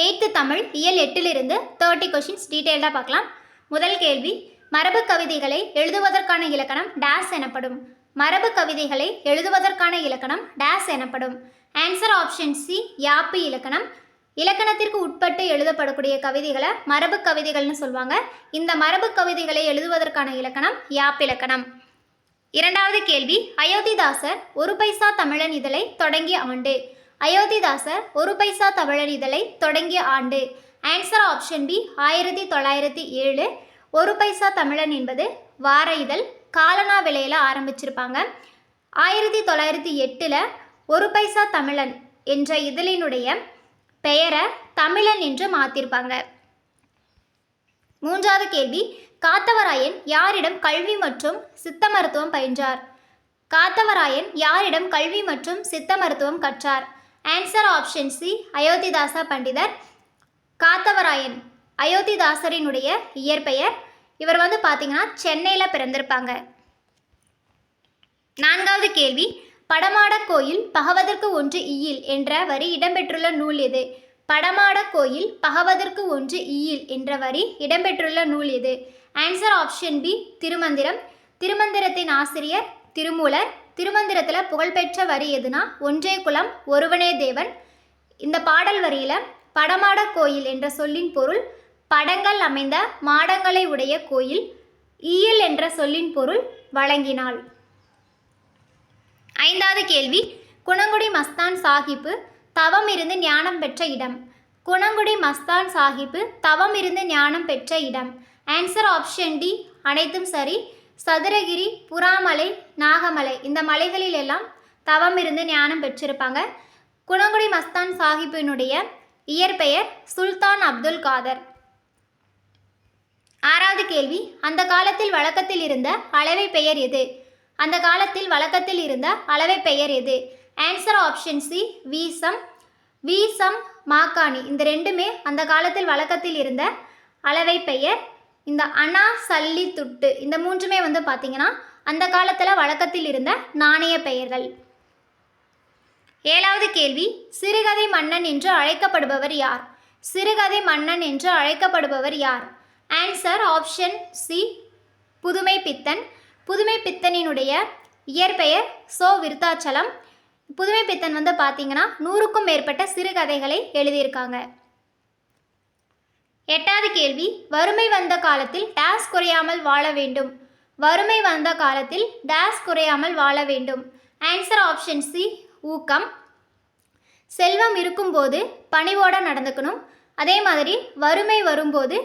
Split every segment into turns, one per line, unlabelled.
Eighth Tamil இயல் எட்டிலிருந்து thirty questions டீட்டெயில்டாக பார்க்கலாம். முதல் கேள்வி மரபு கவிதைகளை எழுதுவதற்கான இலக்கணம் டேஸ் எனப்படும். மரபு கவிதைகளை எழுதுவதற்கான இலக்கணம் டேஸ் எனப்படும். ஆன்சர் ஆப்ஷன் சி யாப்பு இலக்கணம். இலக்கணத்திற்கு உட்பட்டு எழுதப்படக்கூடிய கவிதைகளை மரபு கவிதைகள்னு சொல்லுவாங்க. இந்த மரபு கவிதைகளை எழுதுவதற்கான இலக்கணம் யாப்பிலக்கணம் இரண்டாவது கேள்வி அயோத்திதாசர் ஒரு பைசா தமிழன் இதழை தொடங்கிய ஆண்டு. அயோத்திதாசர் ஒரு பைசா தமிழன் இதழை தொடங்கிய ஆண்டு. ஆன்சர் ஆப்ஷன் பி ஆயிரத்தி தொள்ளாயிரத்தி ஏழு. ஒரு பைசா தமிழன் என்பது வார இதழ் காலனா விலையில் ஆரம்பிச்சிருப்பாங்க. ஆயிரத்தி தொள்ளாயிரத்தி எட்டில் ஒரு பைசா தமிழன் என்ற இதழினுடைய பெயரை தமிழன் என்று மாற்றிருப்பாங்க மூன்றாவது கேள்வி காத்தவராயன் யாரிடம் கல்வி மற்றும் சித்த மருத்துவம் பயின்றார்? காத்தவராயன் யாரிடம் கல்வி மற்றும் சித்த மருத்துவம் கற்றார்? ஆன்சர் ஆப்ஷன் சி அயோத்திதாச பண்டிதர் காத்தவராயன் அயோத்திதாசரினுடைய இயற்பெயர். இவர் வந்து பார்த்தீங்கன்னா சென்னையில் பிறந்திருப்பாங்க. நான்காவது கேள்வி படமாட கோயில் பகவதற்கு ஒன்று ஈயில் என்ற வரி இடம்பெற்றுள்ள நூல் எது? படமாட கோயில் பகவதற்கு ஒன்று ஈயில் என்ற வரி இடம்பெற்றுள்ள நூல் எது? Answer option B Thirumanthiram. திருமந்திரத்தின் ஆசிரியர் திருமூலர். திருமந்திரத்தில் புகழ்பெற்ற வரி எதுனா? ஒன்றே குலம் ஒருவனே தேவன். இந்த பாடல் வரியில் படமாட கோயில் என்ற சொல்லின் பொருள் படங்கள் அமைந்த மாடங்களை உடைய கோயில் ஈயல் என்ற சொல்லின் பொருள் வழங்கினாள். ஐந்தாவது கேள்வி குணங்குடி மஸ்தான் சாஹிப்பு தவம் இருந்து ஞானம் பெற்ற இடம். குணங்குடி மஸ்தான் சாஹிப்பு தவம் இருந்து ஞானம் பெற்ற இடம். ஆன்சர் ஆப்ஷன் டி அனைத்தும் சரி. சதுரகிரி புறாமலை நாகமலை இந்த மலைகளில் எல்லாம் தவம் இருந்து ஞானம் பெற்றிருப்பாங்க. குணங்குடி மஸ்தான் சாஹிப்பினுடைய இயற்பெயர் சுல்தான் அப்துல் காதர். ஆறாவது கேள்வி அந்த காலத்தில் வழக்கத்தில் இருந்த அளவை பெயர் எது? அந்த காலத்தில் வழக்கத்தில் இருந்த அளவை பெயர் எது? ஆன்சர் ஆப்ஷன் சி வீசம் வீசம் மாக்காணி. இந்த ரெண்டுமே அந்த காலத்தில் வழக்கத்தில் இருந்த அளவை பெயர் இந்த அணா சல்லி துட்டு இந்த மூன்றுமே வந்து பார்த்தீங்கன்னா அந்த காலத்தில் வழக்கத்தில் இருந்த நாணய பெயர்கள். ஏழாவது கேள்வி சிறுகதை மன்னன் என்று அழைக்கப்படுபவர் யார்? சிறுகதை மன்னன் என்று அழைக்கப்படுபவர் யார்? ஆன்சர் ஆப்ஷன் சி புதுமை பித்தன் புதுமை பித்தனினுடைய இயற்பெயர் சோ விருத்தாச்சலம். புதுமை பித்தன் வந்து பார்த்தீங்கன்னா நூறுக்கும் மேற்பட்ட சிறுகதைகளை எழுதியிருக்காங்க. கேள்வி. வறுமை வந்த காலத்தில் டேஸ் குறையாமல் வாழ வேண்டும். வறுமை வந்த காலத்தில் டேஸ் குறையாமல் வாழ வேண்டும். ஆன்சர் ஆப்ஷன் சி ஊக்கம். செல்வம் இருக்கும்போது பணிவோட நடந்துக்கணும். அதே மாதிரி வறுமை வரும்போது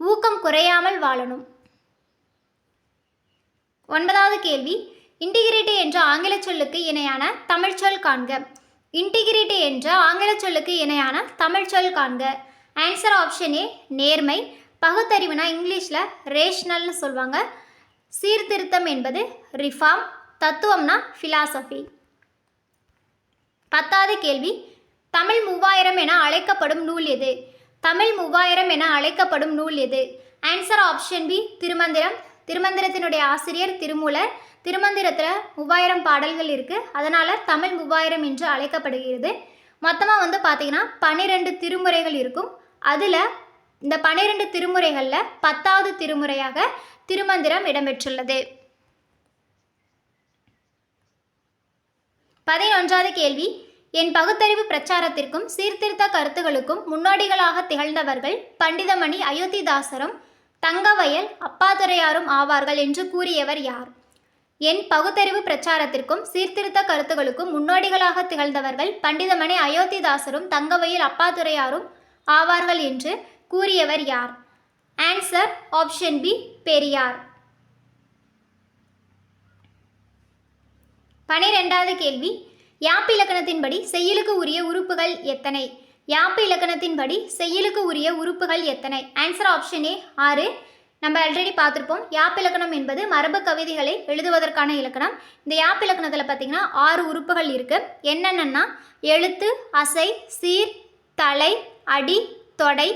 ஊக்கம் குறையாமல் வாழணும். ஒன்பதாவது கேள்வி. இன்டிகிரிட்டி என்ற ஆங்கில சொல்லுக்கு இணையான தமிழ்ச்சொல் காண்க. இன்டிகிரிட்டி என்ற ஆங்கில சொல்லுக்கு இணையான தமிழ்ச்சொல் காண்க. ஆன்சர் ஆப்ஷன் ஏ நேர்மை. பகுத்தறிவுனா இங்கிலீஷில் ரேஷ்னல்னு சொல்லுவாங்க சீர்திருத்தம் என்பது ரிஃபார்ம் தத்துவம்னா ஃபிலாசபி பத்தாவது கேள்வி தமிழ் மூவாயிரம் என அழைக்கப்படும் நூல் எது? தமிழ் மூவாயிரம் என அழைக்கப்படும் நூல் எது? Answer option B Thirumanthiram. திருமந்திரத்தினுடைய ஆசிரியர் திருமூலர். திருமந்திரத்தில் மூவாயிரம் பாடல்கள் இருக்குது அதனால் தமிழ் மூவாயிரம் என்று அழைக்கப்படுகிறது. மொத்தமாக வந்து பார்த்திங்கன்னா பன்னிரெண்டு திருமுறைகள் இருக்கும். அதில் இந்த பன்னிரெண்டு திருமுறைகளில் பத்தாவது திருமுறையாக திருமந்திரம் இடம்பெற்றுள்ளது. பதினொன்றாவது கேள்வி. என் பகுத்தறிவு பிரச்சாரத்திற்கும் சீர்திருத்த கருத்துகளுக்கும் முன்னோடிகளாக திகழ்ந்தவர்கள் பண்டிதமணி அயோத்திதாசரும் தங்கவயல் அப்பாதுரையாரும் ஆவார்கள் என்று கூறியவர் யார்? என் பகுத்தறிவு பிரச்சாரத்திற்கும் சீர்திருத்த கருத்துகளுக்கும் முன்னோடிகளாக திகழ்ந்தவர்கள் பண்டிதமணி அயோத்திதாசரும் தங்கவயல் அப்பாதுரையாரும் ஆவார்கள் என்று கூறியவர் யார்? Answer option B Periyar. பனிரெண்டாவது கேள்வி. யாப்பு இலக்கணத்தின்படி செய்யலுக்கு உரிய உறுப்புகள் எத்தனை? யாப்பு இலக்கணத்தின்படி செய்யலுக்கு உரிய உறுப்புகள் எத்தனை? ஆன்சர் ஆப்ஷன் ஏ ஆறு. நம்ம ஆல்ரெடி பார்த்துருப்போம். யாப்பு இலக்கணம் என்பது மரபு கவிதைகளை எழுதுவதற்கான இலக்கணம். இந்த யாப்பு இலக்கணத்தில் பார்த்தீங்கன்னா ஆறு உறுப்புகள் இருக்குது என்னென்னா எழுத்து அசை சீர் தலை அடி தொடை.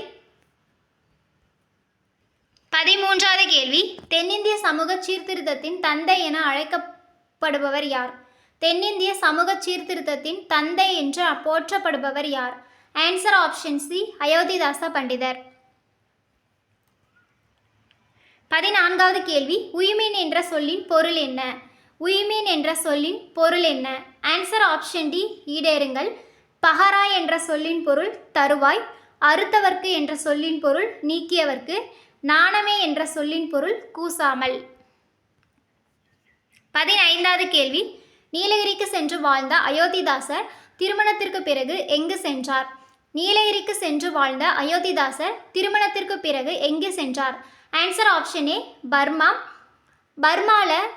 பதிமூன்றாவது கேள்வி. தென்னிந்திய சமூக சீர்திருத்தத்தின் தந்தை என அழைக்கப்படுபவர் யார்? தென்னிந்திய சமூக சீர்திருத்தத்தின் தந்தை என்று போற்றப்படுபவர் யார்? ஆன்சர் ஆப்ஷன் சி அயோத்திதாச பண்டிதர். பதினான்காவது கேள்வி. உய்மீன் என்ற சொல்லின் பொருள் என்ன? உய்மீன் என்ற சொல்லின் பொருள் என்ன? ஆன்சர் ஆப்ஷன் டி ஈடேறுங்கள். பஹரா என்ற சொல்லின் பொருள் தருவாய் அறுத்தவர்க்கு என்ற சொல்லின் பொருள் நீக்கியவர்க்கு நாணமே என்ற சொல்லின் பொருள் கூசாமல். பதினைந்தாவது கேள்வி. நீலகிரிக்கு சென்று வாழ்ந்த அயோத்திதாசர் திருமணத்திற்கு பிறகு எங்கு சென்றார்? நீலகிரிக்கு சென்று வாழ்ந்த அயோத்திதாசர் திருமணத்திற்கு பிறகு எங்கு சென்றார்? Answer option A Burma. பர்மாவில்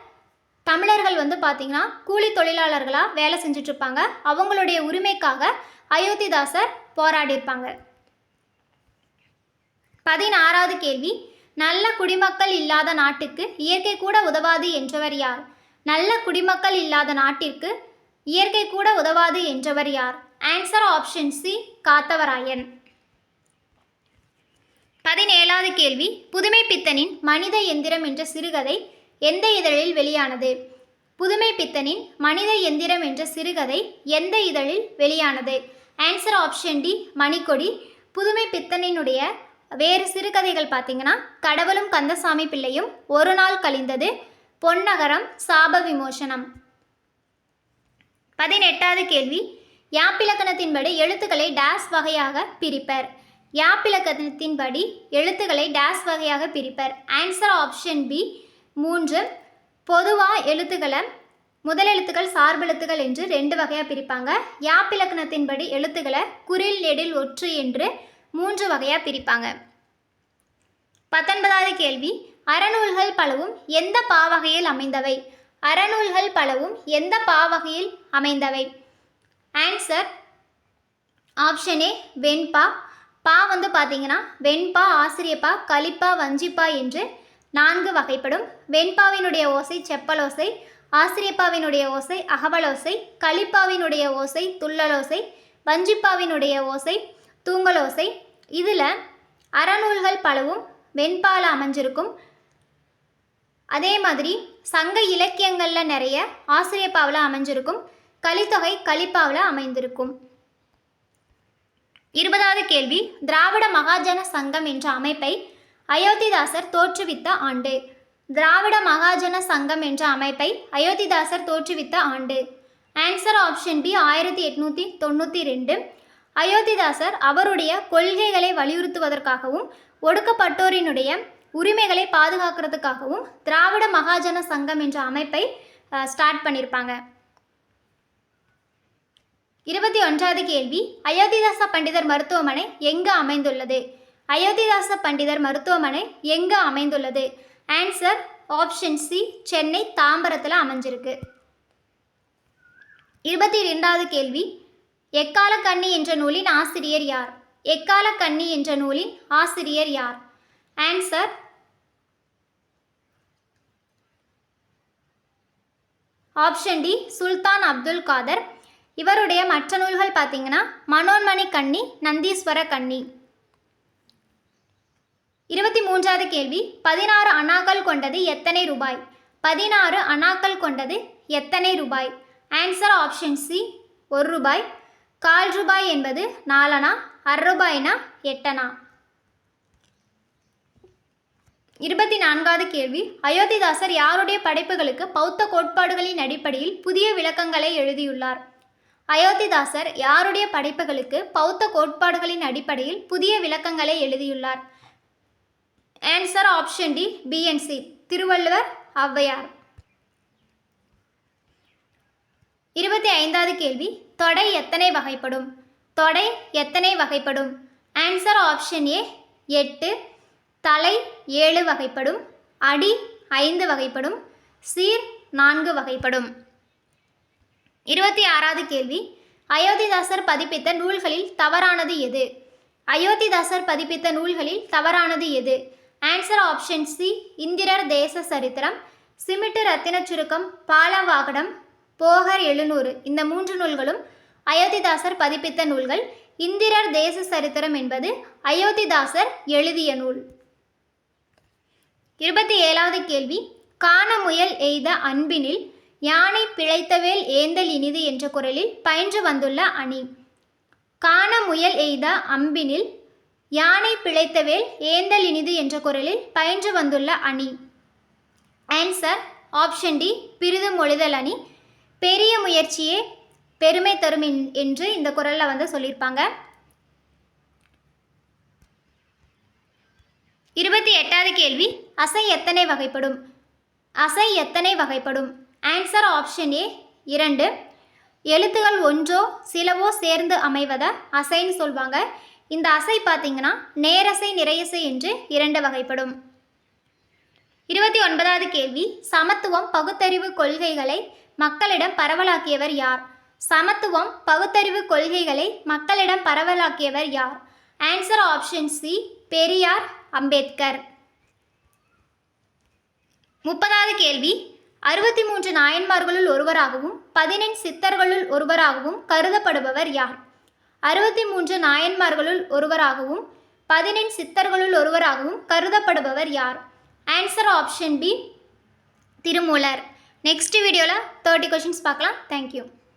தமிழர்கள் வந்து பார்த்திங்கன்னா கூலி தொழிலாளர்களாக வேலை செஞ்சிட்ருப்பாங்க அவங்களுடைய உரிமைக்காக அயோத்திதாசர் போராடியிருப்பாங்க. பதினாறாவது கேள்வி. நல்ல குடிமக்கள் இல்லாத நாட்டுக்கு இயற்கை கூட உதவாது என்றவர் யார்? நல்ல குடிமக்கள் இல்லாத நாட்டிற்கு இயற்கை கூட உதவாது என்றவர் யார்? Answer option C Kathavarayan. பதினேழாவது கேள்வி. புதுமை பித்தனின் மனித எந்திரம் என்ற சிறுகதை எந்த இதழில் வெளியானது? புதுமை பித்தனின் மனித எந்திரம் என்ற சிறுகதை எந்த இதழில் வெளியானது? Answer option D Manikodi. புதுமை பித்தனினுடைய வேறு சிறுகதைகள் பார்த்தீங்கன்னா கடவுளும் கந்தசாமி பிள்ளையும் ஒரு நாள் கழிந்தது பொன்னகரம் சாப விமோசனம். பதினெட்டாவது கேள்வி. யாப்பிலக்கணத்தின்படி எழுத்துக்களை டேஸ் வகையாக பிரிப்பர். யாப்பிலக்கணத்தின்படி எழுத்துக்களை டேஸ் வகையாக பிரிப்பர். ஆன்சர் ஆப்ஷன் பி மூன்று பொதுவாக எழுத்துக்களை முதல் எழுத்துக்கள் சார்பெழுத்துக்கள் என்று ரெண்டு வகையாக பிரிப்பாங்க. யாப்பிலக்கணத்தின்படி எழுத்துக்களை குறில் நெடில் ஒற்று என்று மூன்று வகையாக பிரிப்பாங்க. பத்தொன்பதாவது கேள்வி அறநூல்கள் பலவும் எந்த பாவகையில் அமைந்தவை? அறநூல்கள் பலவும் எந்த பாவகையில் அமைந்தவை? ஆன்சர் ஆப்ஷன் ஏ வெண்பா. பா வந்து பார்த்தீங்கன்னா வெண்பா ஆசிரியப்பா கலிப்பா வஞ்சிப்பா என்று நான்கு வகைப்படும். வெண்பாவினுடைய ஓசை செப்பலோசை ஆசிரியப்பாவினுடைய ஓசை அகவலோசை களிப்பாவினுடைய ஓசை துள்ளலோசை வஞ்சிப்பாவினுடைய ஓசை தூங்கலோசை இதில் அறநூல்கள் பலவும் வெண்பால் அமைஞ்சிருக்கும். அதே மாதிரி சங்க இலக்கியங்களில் நிறைய ஆசிரியப்பாவில் அமைஞ்சிருக்கும். கலித்தொகை கலிப்பாவில் அமைந்திருக்கும். இருபதாவது கேள்வி. திராவிட மகாஜன சங்கம் என்ற அமைப்பை அயோத்திதாசர் தோற்றுவித்த ஆண்டு. திராவிட மகாஜன சங்கம் என்ற அமைப்பை அயோத்திதாசர் தோற்றுவித்த ஆண்டு. ஆன்சர் ஆப்ஷன் பி ஆயிரத்தி எட்நூற்றி தொண்ணூற்றி ரெண்டு. அயோத்திதாசர் அவருடைய கொள்கைகளை வலியுறுத்துவதற்காகவும் ஒடுக்கப்பட்டோரினுடைய உரிமைகளை பாதுகாக்கிறதுக்காகவும் திராவிட மகாஜன சங்கம் என்ற அமைப்பை ஸ்டார்ட் பண்ணியிருப்பாங்க இருபத்தி ஒன்றாவது கேள்வி அயோத்திதாச பண்டிதர் மருத்துவமனை எங்கு அமைந்துள்ளது? அயோத்திதாச பண்டிதர் மருத்துவமனை எங்கு அமைந்துள்ளது? ஆன்சர் ஆப்ஷன் சி சென்னை தாம்பரத்தில் அமைஞ்சிருக்கு. இருபத்தி ரெண்டாவது கேள்வி. எக்கால கண்ணி என்ற நூலின் ஆசிரியர் யார்? எக்கால கண்ணி என்ற நூலின் ஆசிரியர் யார்? Answer option D Sultan Abdul Kadhar. இவருடைய மற்ற நூல்கள் பார்த்தீங்கன்னா மனோன்மணி கண்ணி நந்தீஸ்வர கண்ணி. இருபத்தி மூன்றாவது கேள்வி பதினாறு அணாக்கள் கொண்டது எத்தனை ரூபாய்? பதினாறு அணாக்கள் கொண்டது எத்தனை ரூபாய்? ஆன்சர் ஆப்ஷன் சி ஒரு ரூபாய். கால் ரூபாய் என்பது நாலனா? அறுரூபாய்னா எட்டனா? இருபத்தி நான்காவது கேள்வி அயோத்திதாசர் யாருடைய படைப்புகளுக்கு பௌத்த கோட்பாடுகளின் அடிப்படையில் புதிய விளக்கங்களை எழுதியுள்ளார்? அயோத்திதாசர் யாருடைய படைப்புகளுக்கு பௌத்த கோட்பாடுகளின் அடிப்படையில் புதிய விளக்கங்களை எழுதியுள்ளார்? Answer option D BNC Thiruvalluvar Avvaiyar. இருபத்தி ஐந்தாவது கேள்வி தொடை எத்தனை வகைப்படும்? தொடை எத்தனை வகைப்படும்? ஆன்சர் ஆப்ஷன் ஏ எட்டு. தலை ஏழு வகைப்படும். அடி ஐந்து வகைப்படும். சீர் நான்கு வகைப்படும். இருபத்தி ஆறாவது கேள்வி அயோத்திதாசர் பதிப்பித்த நூல்களில் தவறானது எது? அயோத்திதாசர் பதிப்பித்த நூல்களில் தவறானது எது? ஆன்சர் ஆப்ஷன் சி இந்திரர் தேச சரித்திரம் சிமிட்டு ரத்தின சுருக்கம் பாலவாகடம் போகர் எழுநூறு. இந்த மூன்று நூல்களும் அயோத்திதாசர் பதிப்பித்த நூல்கள். இந்திரர் தேச சரித்திரம் என்பது அயோத்திதாசர் எழுதிய நூல். இருபத்தி ஏழாவது கேள்வி. காண முயல் எய்த அன்பினில் யானை பிழைத்தவேல் ஏந்தல் இனிது என்ற குரலில் பயின்று வந்துள்ள அணி. காண முயல் எய்த அம்பினில் யானை பிழைத்தவேல் ஏந்தல் இனிது என்ற குரலில் பயின்று வந்துள்ள அணி. ஆன்சர் ஆப்ஷன் டி பிரிது மொழிதல் அணி. பெரிய முயற்சியே பெருமை தரும் என்- என்று இந்த குரலில் வந்து சொல்லியிருப்பாங்க. இருபத்தி எட்டாவது கேள்வி அசை எத்தனை வகைப்படும்? அசை எத்தனை வகைப்படும்? ஆன்சர் ஆப்ஷன் ஏ இரண்டு. எழுத்துகள் ஒன்றோ சிலவோ சேர்ந்து அமைவதை? அசைன்னு சொல்வாங்க. இந்த அசை பார்த்தீங்கன்னா நேரசை நிறையசை என்று இரண்டு வகைப்படும். இருபத்தி ஒன்பதாவது கேள்வி சமத்துவம் பகுத்தறிவு கொள்கைகளை மக்களிடம் பரவலாக்கியவர் யார்? சமத்துவம் பகுத்தறிவு கொள்கைகளை மக்களிடம் பரவலாக்கியவர் யார்? Answer option C Periyar Ambedkar. முப்பதாவது கேள்வி அறுபத்தி மூன்று நாயன்மார்களுள் ஒருவராகவும் பதினெண் சித்தர்களுள் ஒருவராகவும் கருதப்படுபவர் யார்? அறுபத்தி மூன்று நாயன்மார்களுள் ஒருவராகவும் பதினெண் சித்தர்களுள் ஒருவராகவும் கருதப்படுபவர் யார்? Answer option B Thirumoolar. Next வீடியோவில் தேர்ட்டி கொஷின்ஸ் பார்க்கலாம். Thank you